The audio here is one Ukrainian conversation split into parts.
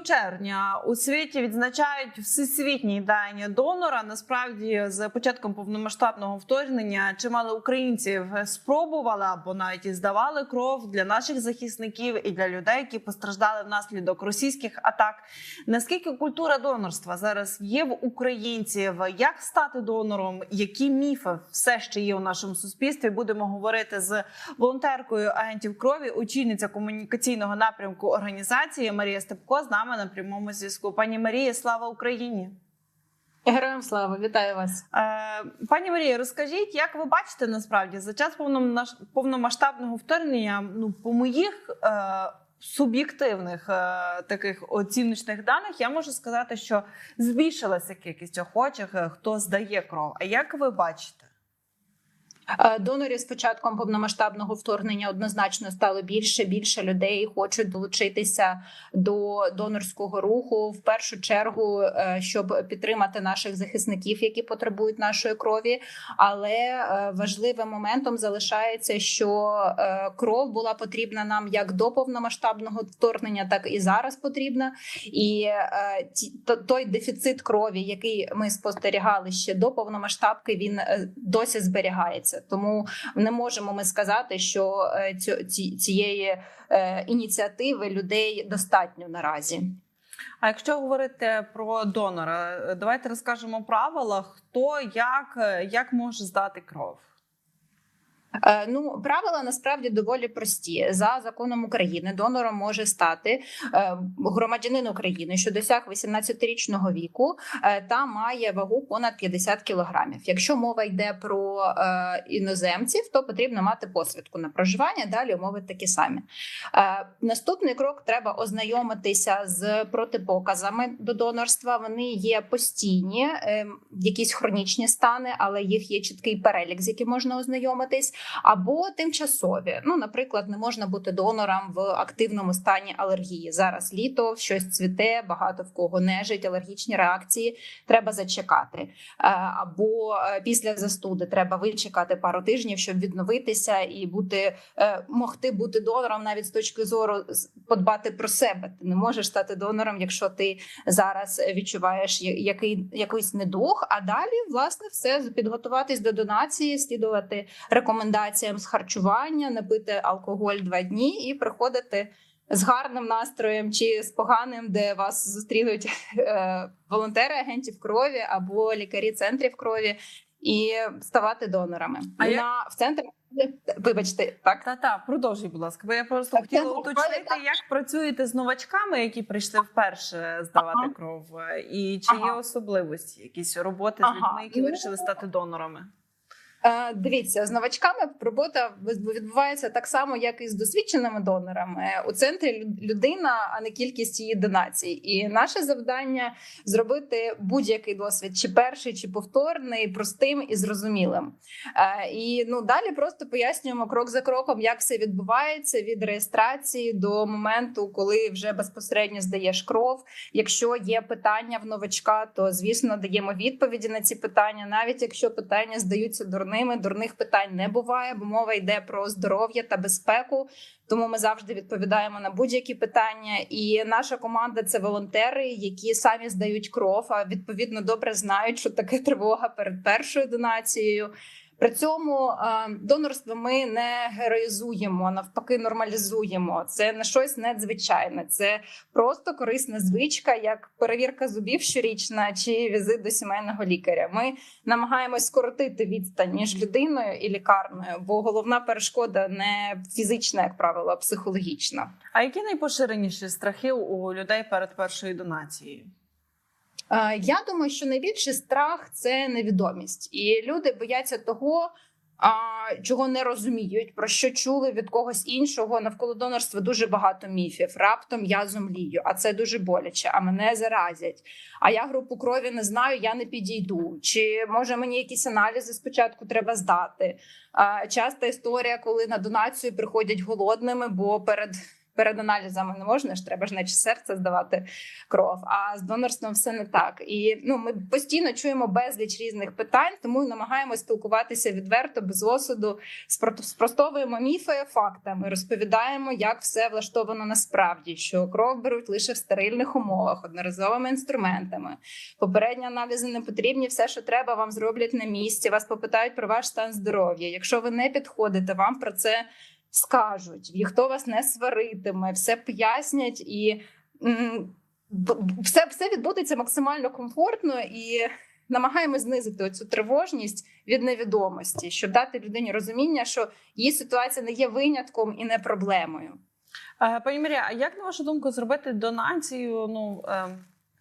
червня у світі відзначають всесвітній день донора. Насправді, з початком повномасштабного вторгнення чимало українців спробували або навіть здавали кров для наших захисників і для людей, які постраждали внаслідок російських атак. Наскільки культура донорства зараз є в українців? Як стати донором? Які міфи все ще є у нашому суспільстві? Будемо говорити з волонтеркою агентів крові, очільниця комунікаційного напрямку організації Марія Степко з нами на прямому зв'язку. Пані Марія, слава Україні! Героям слава, вітаю вас. Е, Пані Марія, розкажіть, як ви бачите насправді за час повномасштабного вторгнення? Ну, по моїх е, суб'єктивних е, таких оціночних даних, я можу сказати, що збільшилася кількість охочих, е, хто здає кров. А як ви бачите? Е, Донорів з початком повномасштабного вторгнення однозначно стало більше. Більше людей хочуть долучитися до донорського руху в першу чергу, е, щоб підтримати наших захисників, які потребують нашої крові. Але е, важливим моментом залишається, що кров була потрібна нам як до повномасштабного вторгнення, так і зараз потрібна. І той дефіцит крові, який ми спостерігали ще до повномасштабки, він досі зберігається. Тому не можемо ми сказати, що е, цієї е, ініціативи людей достатньо наразі. А якщо говорити про донора, давайте розкажемо правила, хто як, е, як може здати кров. Е, Ну, правила насправді доволі прості. За законом України донором може стати е, громадянин України, що досяг 18-річного віку е, та має вагу понад 50 кілограмів. Якщо мова йде про іноземців, то потрібно мати посвідку на проживання. Далі умови такі самі. Наступний крок треба ознайомитися з протипоказами до донорства. Вони є постійні, якісь хронічні стани, але їх є чіткий перелік, з яким можна ознайомитись або тимчасові. Ну, наприклад, не можна бути донором в активному стані алергії. Зараз літо, щось цвіте, багато в кого нежить, алергічні реакції. Треба зачекати. Е, Або е, після застуди треба вичекати пару тижнів, щоб відновитися і бути е, могти бути донором навіть з точки зору подбати про себе. Ти не можеш стати донором, якщо ти зараз відчуваєш який якийсь недух. А далі власне все підготуватись до донації, слідувати рекомендаціям з харчування, не пити алкоголь два дні і приходити з гарним настроєм чи з поганим, де вас зустрінуть е, волонтери агентів крові або лікарі центрів крові, і ставати донорами. А як- на в центрі вибачте, так Та та продовжуй, будь ласка. Бо я просто Так, хотіла уточнити, буквально як працюєте з новачками, які прийшли вперше здавати Ага. кров, е, і чи є особливості, якісь роботи з людьми, які вирішили стати донорами? Е, Дивіться, з новачками робота відбувається так само, як і з досвідченими донорами. У центрі лю- людина, а не кількість її донацій. І наше завдання зробити будь-який досвід, чи перший, чи повторний, простим і зрозумілим. Е, І ну далі просто пояснюємо крок за кроком, як все відбувається від реєстрації до моменту, коли вже безпосередньо здаєш кров. Якщо є питання в новачка, то звісно даємо відповіді на ці питання, навіть якщо питання здаються дурними, дурних питань не буває, бо мова йде про здоров'я та безпеку. Тому ми завжди відповідаємо на будь-які питання. І наша команда це волонтери, які самі здають кров. А відповідно добре знають, що таке тривога перед першою донацією. При цьому донорство ми не героїзуємо, навпаки, нормалізуємо. Це не щось надзвичайне. Це просто корисна звичка, як перевірка зубів щорічна чи візит до сімейного лікаря. Ми намагаємось скоротити відстань між людиною і лікарнею, бо головна перешкода не фізична, як правило, а психологічна. А які найпоширеніші страхи у людей перед першою донацією? Е, Я думаю, що найбільший страх це невідомість, і люди бояться того. Чого не розуміють, про що чули від когось іншого навколо донорства дуже багато міфів. Раптом я зомлію, а це дуже боляче. А мене заразять. А я групу крові не знаю, я не підійду. Чи може мені якісь аналізи спочатку треба здати? Часта історія, коли на донацію приходять голодними, бо перед перед аналізами не можна ж, треба ж наче серце здавати кров. А з донорством все не так. І ну ми постійно чуємо безліч різних питань, тому намагаємося спілкуватися відверто, без осуду, спростовуємо міфи фактами, розповідаємо, як все влаштовано насправді, що кров беруть лише в стерильних умовах, одноразовими інструментами. Попередні аналізи не потрібні. Все, що треба, вам зроблять на місці. Вас попитають про ваш стан здоров'я. Якщо ви не підходите, вам про це скажуть. Ніхто вас не сваритиме, все пояснять і все, все відбудеться максимально комфортно і. Намагаємось знизити цю тривожність від невідомості, щоб дати людині розуміння, що її ситуація не є винятком і не проблемою. Е, Пані Марія, а як на вашу думку зробити донацію ну е,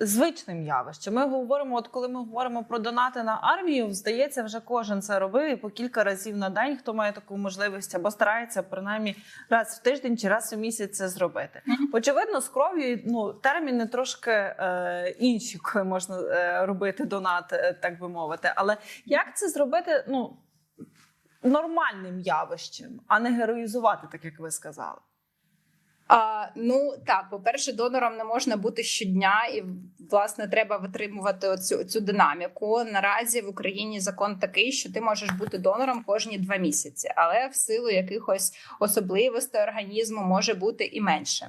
звичним явищем? Ми говоримо, от коли ми говоримо про донати на армію, здається, вже кожен це робив і по кілька разів на день, хто має таку можливість або старається принаймні раз в тиждень чи раз у місяць це зробити. Очевидно, з кров'ю ну терміни трошки е, інші, коли можна е, робити донат, е, так би мовити. Але як це зробити? Ну нормальним явищем, а не героїзувати, так як ви сказали. А, ну так, по-перше, донором не можна бути щодня, і власне треба витримувати оцю цю динаміку. Наразі в Україні закон такий, що ти можеш бути донором кожні два місяці, але в силу якихось особливостей організму може бути і менше.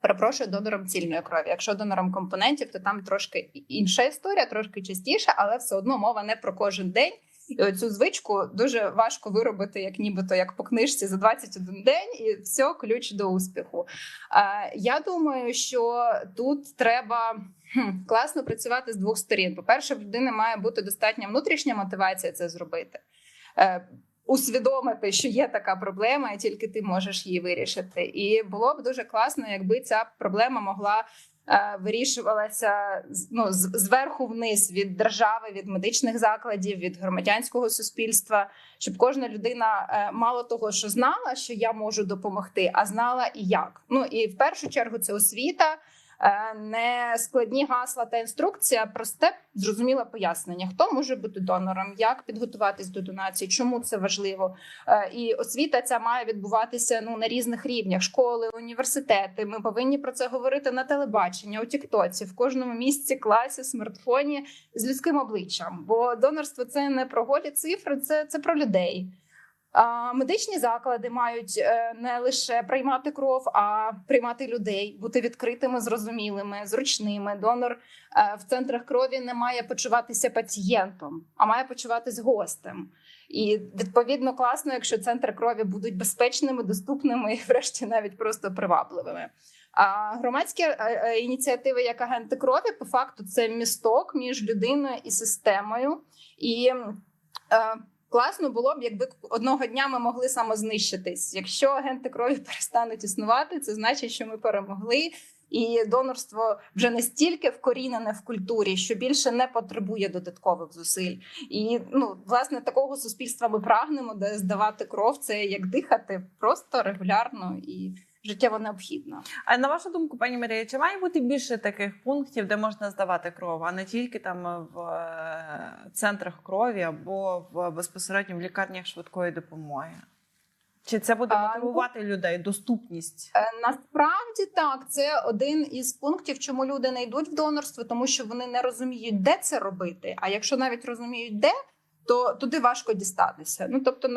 Перепрошую донором цільної крові. Якщо донором компонентів, то там трошки інша історія, трошки частіше, але все одно мова не про кожен день. І цю звичку дуже важко виробити, як нібито як по книжці за 21 день, і все ключ до успіху. Е, Я думаю, що тут треба класно працювати з двох сторін. По-перше, в людини має бути достатня внутрішня мотивація це зробити. Е, Усвідомити, що є така проблема, і тільки ти можеш її вирішити. І було б дуже класно, якби ця проблема могла е, вирішувалася з- ну, зверху вниз від держави, від медичних закладів, від громадянського суспільства, щоб кожна людина е, мало того, що знала, що я можу допомогти, а знала і як. Ну і в першу чергу це освіта. Е, Не складні гасла та інструкція, просте зрозуміле пояснення, хто може бути донором, як підготуватись до донації, чому це важливо. Е, І освіта ця має відбуватися ну на різних рівнях: школи, університети. Ми повинні про це говорити на телебаченні, у Тіктоці, в кожному місці, класі, смартфоні з людським обличчям. Бо донорство це не про голі цифри, це, це про людей. Медичні заклади мають е, не лише приймати кров, а приймати людей, бути відкритими, зрозумілими, зручними. Донор е, в центрах крові не має почуватися пацієнтом, а має почуватись гостем. І відповідно класно, якщо центри крові будуть безпечними, доступними і, врешті, навіть просто привабливими. А громадські е, ініціативи, як агенти крові, по факту це місток між людиною і системою. І класно було б, якби одного дня ми могли самознищитись. Якщо агенти крові перестануть існувати, це значить, що ми перемогли. І донорство вже настільки вкорінене в культурі, що більше не потребує додаткових зусиль. І ну, власне, такого суспільства ми прагнемо, де здавати кров це як дихати просто регулярно і життєво необхідно. А на вашу думку, пані Марія, чи має бути більше таких пунктів, де можна здавати кров, а не тільки там в е, центрах крові або в безпосередньо в лікарнях швидкої допомоги? Чи це буде А, ну, мотивувати людей доступність? Е, Насправді так, це один із пунктів, чому люди не йдуть в донорство, тому що вони не розуміють, де це робити. А якщо навіть розуміють, де. То туди важко дістатися. Ну тобто,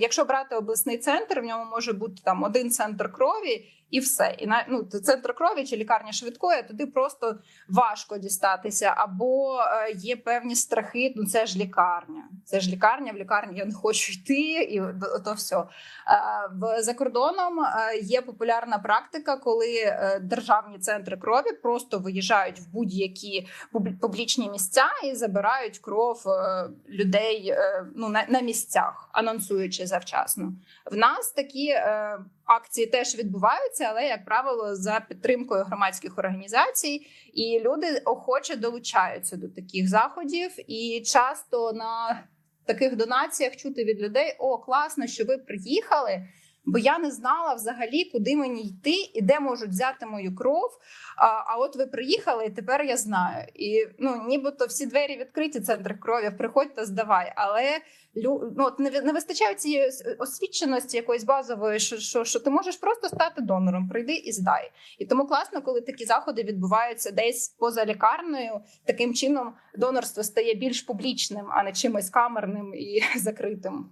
якщо брати обласний центр, в ньому може бути там один центр крові і все. І на ну центр крові чи лікарня швидкої, туди просто важко дістатися. Або е, є певні страхи. Ну це ж лікарня. Це ж лікарня. В лікарню я не хочу йти, і то все. В за кордоном е, є популярна практика, коли е, державні центри крові просто виїжджають в будь-які публічні місця і забирають кров людей ну на, на місцях, анонсуючи завчасно. В нас такі акції теж відбуваються, але як правило, за підтримкою громадських організацій, і люди охоче долучаються до таких заходів, і часто на таких донаціях чути від людей: о, класно, що ви приїхали. Бо я не знала взагалі, куди мені йти і де можуть взяти мою кров. А, а от ви приїхали, і тепер я знаю. І ну, нібито всі двері відкриті, центр крові, приходь та здавай. Але ну, от не, не вистачає цієї освіченості якоїсь базової, що, що, що ти можеш просто стати донором, прийди і здай. І тому класно, коли такі заходи відбуваються десь поза лікарнею. Таким чином донорство стає більш публічним, а не чимось камерним і закритим.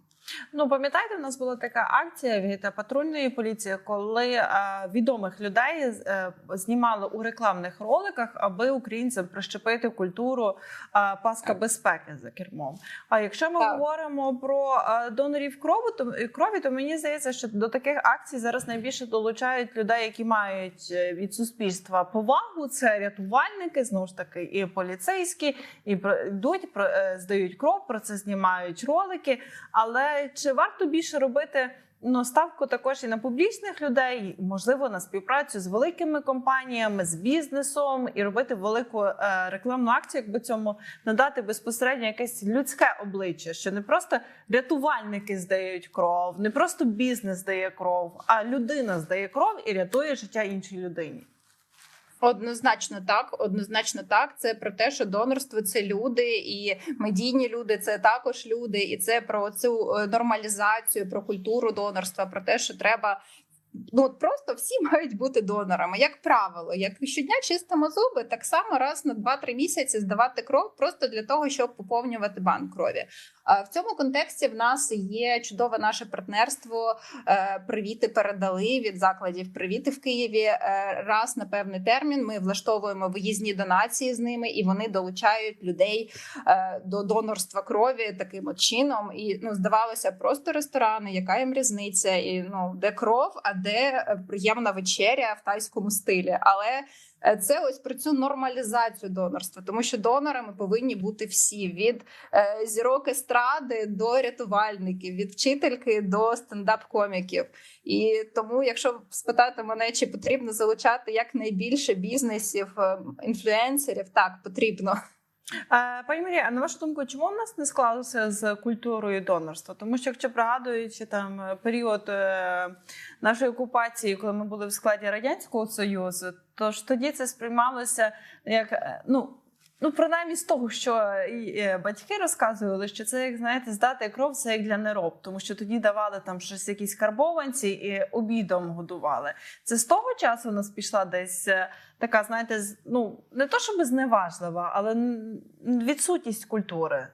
Ну, пам'ятаєте, в нас була така акція від патрульної поліції, коли е, відомих людей е, знімали у рекламних роликах, аби українцям прищепити культуру е, паска безпеки за кермом. А якщо ми Так. говоримо про е, донорів крові, то крові, то мені здається, що до таких акцій зараз найбільше долучають людей, які мають е, від суспільства повагу. Це рятувальники, знову ж таки, і поліцейські, і про- йдуть про е, здають кров, про це знімають ролики. Але чи варто більше робити ну, ставку також і на публічних людей, можливо, на співпрацю з великими компаніями, з бізнесом і робити велику е, рекламну акцію, якби цьому надати безпосередньо якесь людське обличчя, що не просто рятувальники здають кров, не просто бізнес здає кров, а людина здає кров і рятує життя іншій людині. Однозначно так, однозначно так. Це про те, що донорство це люди, і медійні люди це також люди, і це про цю е, нормалізацію, про культуру донорства, про те, що треба. Ну от просто всі мають бути донорами, як правило. Як щодня чистимо зуби, так само раз на 2-3 місяці здавати кров просто для того, щоб поповнювати банк крові. В цьому контексті в нас є чудове наше партнерство. Е, Привіти передали від закладів. Привіти в Києві. Е, Раз на певний термін ми влаштовуємо виїзні донації з ними, і вони долучають людей е, до донорства крові таким от чином. І ну здавалося, просто ресторани, яка їм різниця, і ну де кров, а де е, приємна вечеря в тайському стилі. Але е, це ось про цю нормалізацію донорства, тому що донорами повинні бути всі від е, зірок естради до рятувальників, від вчительки до стендап-коміків. І тому, якщо спитати мене, чи потрібно залучати якнайбільше бізнесів, е, інфлюенсерів, так потрібно. Пані Марія, а на вашу думку, чому в нас не склалося з культурою донорства? Тому що, якщо пригадуючи там е, період е, нашої окупації, коли ми були в складі радянського союзу, то ж тоді це сприймалося як е, ну. Ну, принаймні з того, що і е, батьки розказували, що це як знаєте, здати кров, це як для нероб, тому що тоді давали там щось якісь карбованці і обідом годували. Це з того часу у нас пішла десь е, така, знаєте, ну не то щоб зневажлива, але відсутність культури.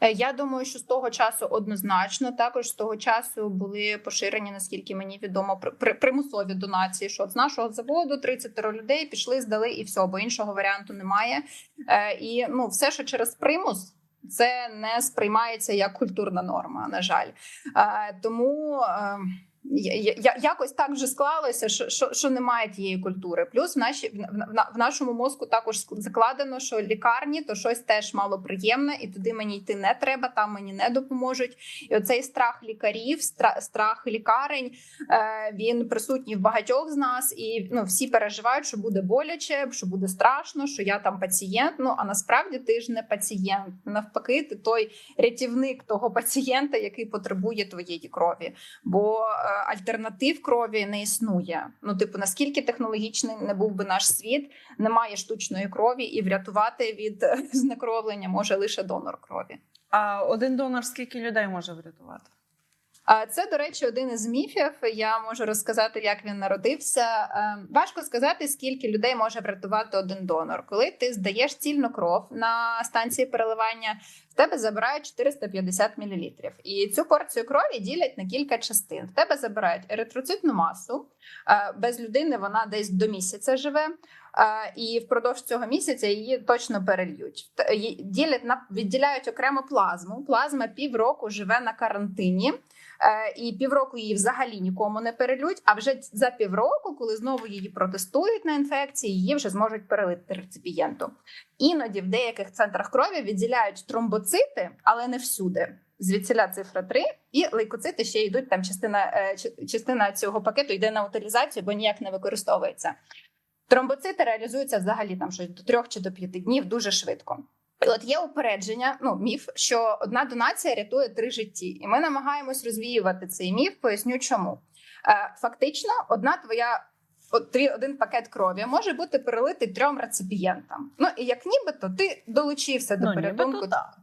Е, Я думаю, що з того часу однозначно також з того часу були поширені, наскільки мені відомо, при- при- примусові донації. Що з нашого заводу 30 людей пішли, здали і все, бо іншого варіанту немає. Е, І ну, все, що через примус. Це не сприймається як культурна норма, на жаль. Е, тому якось так вже склалося, що, що, що немає тієї культури. Плюс в, наші, в, в, нашому мозку також закладено, що лікарні то щось теж малоприємне, і туди мені йти не треба, там мені не допоможуть. І оцей страх лікарів, страх лікарень, е, він присутній в багатьох з нас, і ну, всі переживають, що буде боляче, що буде страшно, що я там пацієнт. Ну а насправді ти ж не пацієнт. Навпаки, ти той рятівник того пацієнта, який потребує твоєї крові. Бо е, альтернатив крові не існує. Ну, типу, наскільки технологічний не був би наш світ, немає штучної крові, і врятувати від знекровлення може лише донор крові. А один донор скільки людей може врятувати? Це, до речі, один із міфів. Я можу розказати, як він народився. Е, Важко сказати, скільки людей може врятувати один донор. Коли ти здаєш цільну кров на станції переливання, в тебе забирають 450 мл. І цю порцію крові ділять на кілька частин. В тебе забирають еритроцитну масу. Е, Без людини вона десь до місяця живе. І впродовж цього місяця її точно перельють. Ділять на відділяють окремо плазму. Плазма півроку живе на карантині. Е, і півроку її взагалі нікому не перелють. А вже за півроку, коли знову її протестують на інфекції, її вже зможуть перелити реципієнту. Іноді в деяких центрах крові відділяють тромбоцити, але не всюди. Звідсіля цифра 3, і лейкоцити ще йдуть. Там частина, е, частина цього пакету йде на утилізацію, бо ніяк не використовується. Тромбоцити реалізуються взагалі там щось до трьох чи до п'яти днів дуже швидко. І от є упередження, ну міф, що одна донація рятує три житті, і ми намагаємось розвіювати цей міф. Поясню, чому Е, фактично, одна твоя. Один пакет крові може бути перелитий трьом реципієнтам. Ну і як нібито ти долучився до Ну, порятунку так.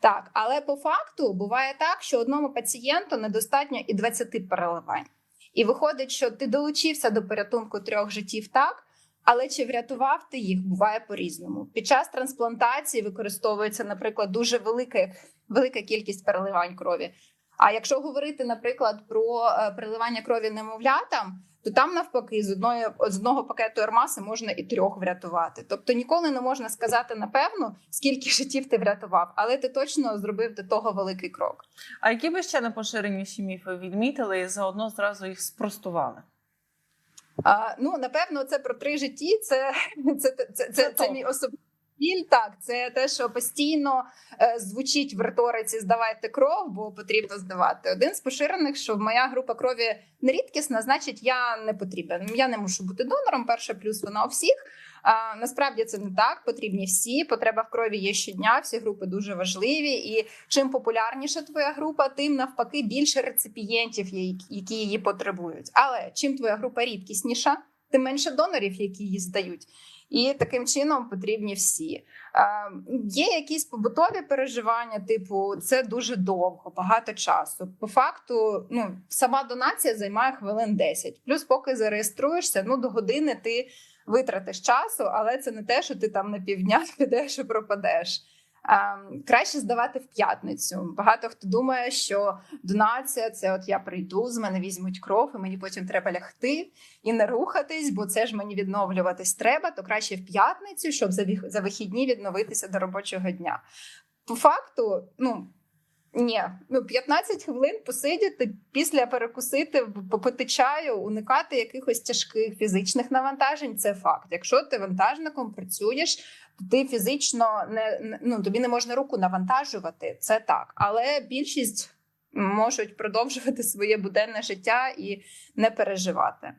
так, але по факту буває так, що одному пацієнту недостатньо і 20 переливань. І виходить, що ти долучився до порятунку трьох життів так, але чи врятував ти їх буває по-різному. Під час трансплантації використовується, наприклад, дуже велика, велика кількість переливань крові. А якщо говорити, наприклад, про е, переливання крові немовлятам, то там навпаки з одної з одного пакету ермаси можна і трьох врятувати. Тобто ніколи не можна сказати напевно, скільки життів ти врятував, але ти точно зробив до того великий крок. А які би ще непоширеніші міфи відмітили і заодно зразу їх спростували? А, ну напевно, це про три житті. Це це, це, це, це, топ. мій особистий біль. Так, це те, що постійно е, звучить в риториці здавайте кров, бо потрібно здавати. Один з поширених, що моя група крові не рідкісна, значить я не потрібен. Я не мушу бути донором. Перше плюс вона у всіх. А насправді це не так. Потрібні всі. Потреба в крові є щодня. Всі групи дуже важливі. І чим популярніша твоя група, тим навпаки більше реципієнтів, які її потребують. Але чим твоя група рідкісніша, тим менше донорів, які її здають. І таким чином потрібні всі. Е, є якісь побутові переживання, типу, це дуже довго, багато часу. По факту, ну сама донація займає хвилин 10. Плюс, поки зареєструєшся, ну до години ти витратиш часу, але це не те, що ти там на півдня підеш і пропадеш. Ем, краще здавати в п'ятницю. Багато хто думає, що донація це от я прийду, з мене візьмуть кров, і мені потім треба лягти і не рухатись, бо це ж мені відновлюватись треба. То краще в п'ятницю, щоб за, вихідні відновитися до робочого дня. По факту, ну. Ні, ну 15 хвилин посидіти, після перекусити, попити чаю, уникати якихось тяжких фізичних навантажень. Це факт. Якщо ти вантажником працюєш, ти фізично не ну тобі не можна руку навантажувати. Це так, але більшість можуть продовжувати своє буденне життя і не переживати.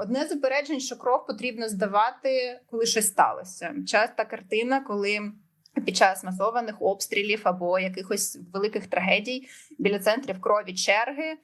Одне з упереджень, що кров потрібно здавати, коли щось сталося. Часта картина, коли під час масованих обстрілів або якихось великих трагедій біля центрів крові черги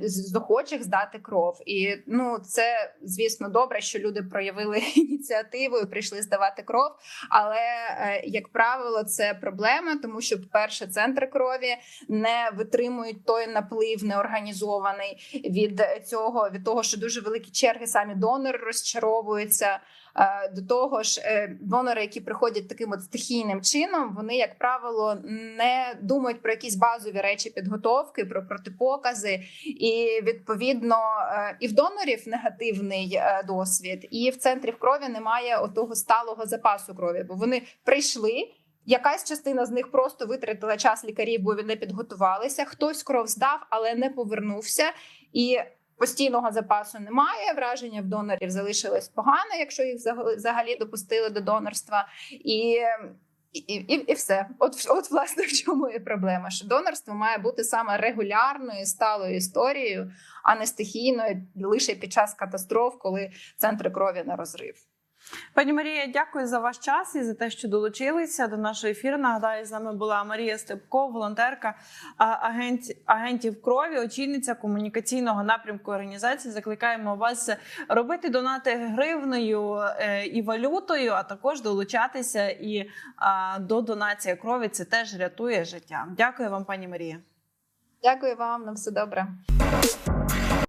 з з охочих здати кров. І ну це звісно добре, що люди проявили ініціативу і прийшли здавати кров. Але е, як правило, це проблема, тому що, по-перше, центри крові не витримують той наплив неорганізований від цього, від того, що дуже великі черги, самі донори розчаровуються. Е, До того ж, е, донори, які приходять таким от стихійним чином, вони, як правило, не думають про якісь базові речі підготовки, про протипокази, і відповідно е, і в донорів негативний досвід, і в центрів крові немає отого сталого запасу крові, бо вони прийшли. Якась частина з них просто витратила час лікарів, бо вони не підготувалися. Хтось кров здав, але не повернувся. І постійного запасу немає. Враження в донорів залишилось погане, якщо їх взагалі допустили до донорства. І і, і, і все. От, от власне в чому є проблема. Що донорство має бути саме регулярною сталою історією, а не стихійною лише під час катастроф, коли центри крові на розрив. Пані Марія, дякую за ваш час і за те, що долучилися до нашого ефіру. Нагадаю, з нами була Марія Степко, волонтерка агент, агентів крові, очільниця комунікаційного напрямку організації. Закликаємо вас робити донати гривнею е, і валютою, а також долучатися і до донації крові. Це теж рятує життя. Дякую вам, пані Марія. Дякую вам, на все добре.